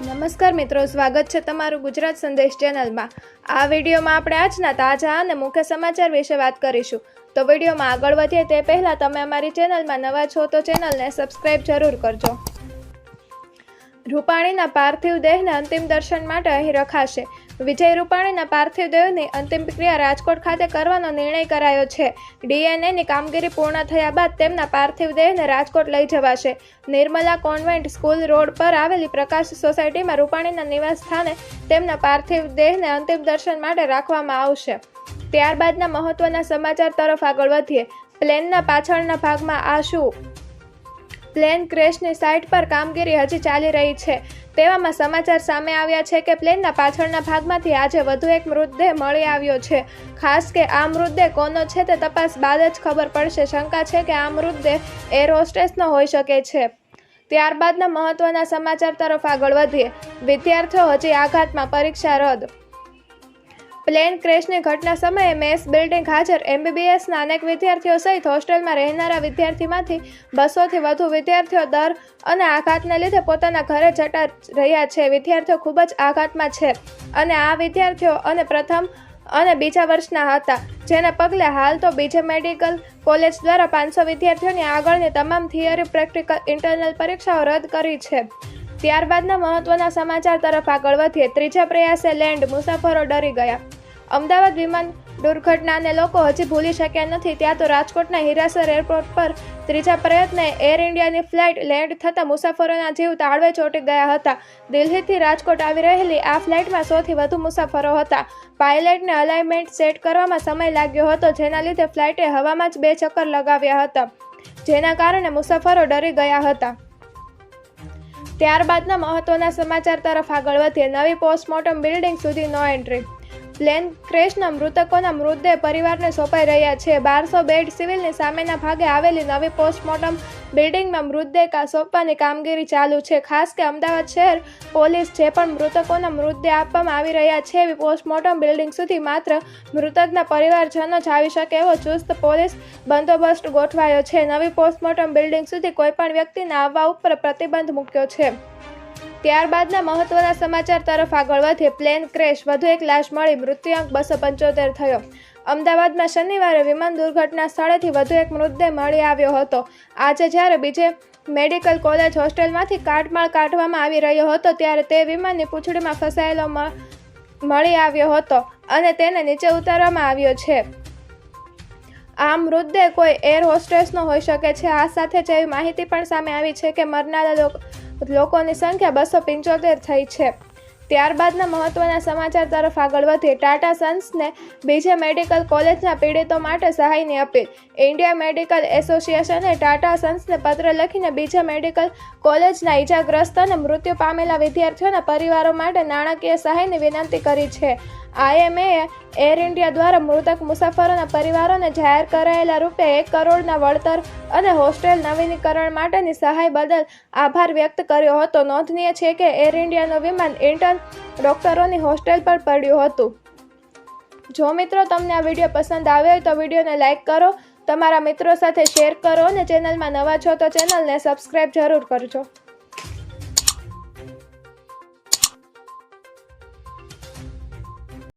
નમસ્કાર મિત્રો, સ્વાગત છે તમારું ગુજરાત સંદેશ ચેનલમાં. આ વિડીયોમાં આપણે આજના તાજા અને મુખ્ય સમાચાર વિશે વાત કરીશું. તો વિડીયોમાં આગળ વધીએ તે પહેલાં તમે અમારી ચેનલમાં નવા છો તો ચેનલને સબસ્ક્રાઈબ જરૂર કરજો. રૂપાણીના પાર્થિવ દેહને અંતિમ દર્શન માટે અહીં રખાશે. વિજય રૂપાણીના પાર્થિવ દેહની અંતિમ ક્રિયા રાજકોટ ખાતે કરવાનો નિર્ણય કરાયો છે. ડીએનએની કામગીરી પૂર્ણ થયા બાદ તેમના પાર્થિવ દેહને રાજકોટ લઈ જવાશે. નિર્મલા કોન્વેન્ટ સ્કૂલ રોડ પર આવેલી પ્રકાશ સોસાયટીમાં રૂપાણીના નિવાસ સ્થાને તેમના પાર્થિવ દેહને અંતિમ દર્શન માટે રાખવામાં આવશે. ત્યારબાદના મહત્વના સમાચાર તરફ આગળ વધીએ. પ્લેનના પાછળના ભાગમાં આ શું પ્લેન ક્રેશની સાઇટ પર કામગીરી હજી ચાલી રહી છે. તેવામાં સમાચાર સામે આવ્યા છે કે પ્લેનના પાછળના ભાગમાંથી આજે વધુ એક મૃતદેહ મળી આવ્યો છે. ખાસ કે આ મૃતદેહ કોનો છે તે તપાસ બાદ જ ખબર પડશે. શંકા છે કે આ મૃતદેહ એર હોસ્ટેસનો હોઈ શકે છે. ત્યારબાદના મહત્વના સમાચાર તરફ આગળ વધીએ. વિદ્યાર્થીઓ, હજી આઘાતમાં પરીક્ષા રદ પ્લેન ક્રેશની ઘટના સમયે મેસ બિલ્ડિંગ હાજર. એમબીબીએસના અનેક વિદ્યાર્થીઓ સહિત હોસ્ટેલમાં રહેનારા વિદ્યાર્થીમાંથી બસોથી વધુ વિદ્યાર્થીઓ દર અને આઘાતને લીધે પોતાના ઘરે જતા રહ્યા છે. વિદ્યાર્થીઓ ખૂબ જ આઘાતમાં છે અને આ વિદ્યાર્થીઓ અને પ્રથમ અને બીજા વર્ષના હતા. જેને પગલે હાલ તો બીજે મેડિકલ કોલેજ દ્વારા પાંચસો વિદ્યાર્થીઓની આગળની તમામ થિયરી, પ્રેક્ટિકલ, ઇન્ટરનલ પરીક્ષાઓ રદ કરી છે. ત્યારબાદના મહત્વના સમાચાર તરફ આગળ વધીએ. ત્રીજા પ્રયાસે લેન્ડ મુસાફરો ડરી ગયા. અમદાવાદ વિમાન દુર્ઘટનાને લોકો હજી ભૂલી શક્યા નથી. ત્યાં તો રાજકોટના હિરાસર એરપોર્ટ પર ત્રીજા પ્રયત્ને એર ઇન્ડિયાની ફ્લાઇટ લેન્ડ થતાં મુસાફરોના જીવ તાળવે ચોંટી ગયા હતા. દિલ્હીથી રાજકોટ આવી રહેલી આ ફ્લાઇટમાં સોથી વધુ મુસાફરો હતા. પાયલટને અલાઇનમેન્ટ સેટ કરવામાં સમય લાગ્યો હતો, જેના લીધે ફ્લાઇટે હવામાં જ બે ચક્કર લગાવ્યા હતા, જેના કારણે મુસાફરો ડરી ગયા હતા. ત્યારબાદના મહત્વના સમાચાર તરફ આગળ વધીએ. નવી પોસ્ટમોર્ટમ બિલ્ડિંગ સુધી નો એન્ટ્રી પ્લેન ક્રેશના મૃતકોના મૃતદેહ પરિવારને સોંપાઈ રહ્યા છે. બારસો બેડ સિવિલની સામેના ભાગે આવેલી નવી પોસ્ટમોર્ટમ બિલ્ડિંગમાં મૃતદેહ સોંપવાની કામગીરી ચાલુ છે. ખાસ કે અમદાવાદ શહેર પોલીસ જે પણ મૃતકોના મૃતદેહ આપવામાં આવી રહ્યા છે એવી પોસ્ટમોર્ટમ બિલ્ડિંગ સુધી માત્ર મૃતકના પરિવારજનો જ આવી શકે એવો ચુસ્ત પોલીસ બંદોબસ્ત ગોઠવાયો છે. નવી પોસ્ટમોર્ટમ બિલ્ડિંગ સુધી કોઈપણ વ્યક્તિને આવવા ઉપર પ્રતિબંધ મૂક્યો છે. ત્યારબાદના મહત્વના સમાચાર તરફ આગળ વધે, પ્લેન ક્રેશ, વધુ એક લાશ મળી, મૃત્યુઆંક બસો પંચોતેર થયો. અમદાવાદમાં શનિવારે વિમાન દુર્ઘટના સ્થળેથી વધુ એક મૃતદેહ મળી આવ્યો હતો. આજે જ્યારે બીજે મેડિકલ કોલેજ હોસ્ટેલમાંથી કાટમાળ કાઢવામાં આવી રહ્યો હતો, ત્યારે તે વિમાનની પૂંછડીમાં ફસાયેલો મળી આવ્યો હતો અને તેને નીચે ઉતારવામાં આવ્યો છે. આ મૃતદેહ કોઈ એર હોસ્ટેસનો હોઈ શકે છે. આ સાથે જ એવી માહિતી પણ સામે આવી છે કે મરનારા લોક- લોકોની સંખ્યા બસો પંચોતેર થઈ છે. ત્યારબાદના મહત્વના સમાચાર તરફ આગળ વધીએ. ટાટા સન્સને બીજે મેડિકલ કોલેજના પીડિતો માટે સહાયની અપીલ. ઇન્ડિયા મેડિકલ એસોસિએશને ટાટા સન્સને પત્ર લખીને બીજા મેડિકલ કોલેજના ઈજાગ્રસ્ત અને મૃત્યુ પામેલા વિદ્યાર્થીઓના પરિવારો માટે નાણાકીય સહાયની વિનંતી કરી છે. આઈએમએએ એર ઇન્ડિયા દ્વારા મૃતક મુસાફરોના પરિવારોને જાહેર કરાયેલા રૂપે એક કરોડના વળતર અને હોસ્ટેલ નવીનીકરણ માટેની સહાય બદલ આભાર વ્યક્ત કર્યો હતો. નોંધનીય છે કે એર ઇન્ડિયાનું વિમાન ઇન્ટર્ન ડોક્ટરોની હોસ્ટેલ પર પડ્યું હતું. જો મિત્રો તમને આ વીડિયો પસંદ હોય તો વિડીયોને લાઇક કરો, તમારા મિત્રો સાથે શેર કરો અને ચેનલમાં નવા છો તો ચેનલને સબસ્ક્રાઈબ જરૂર કરજો.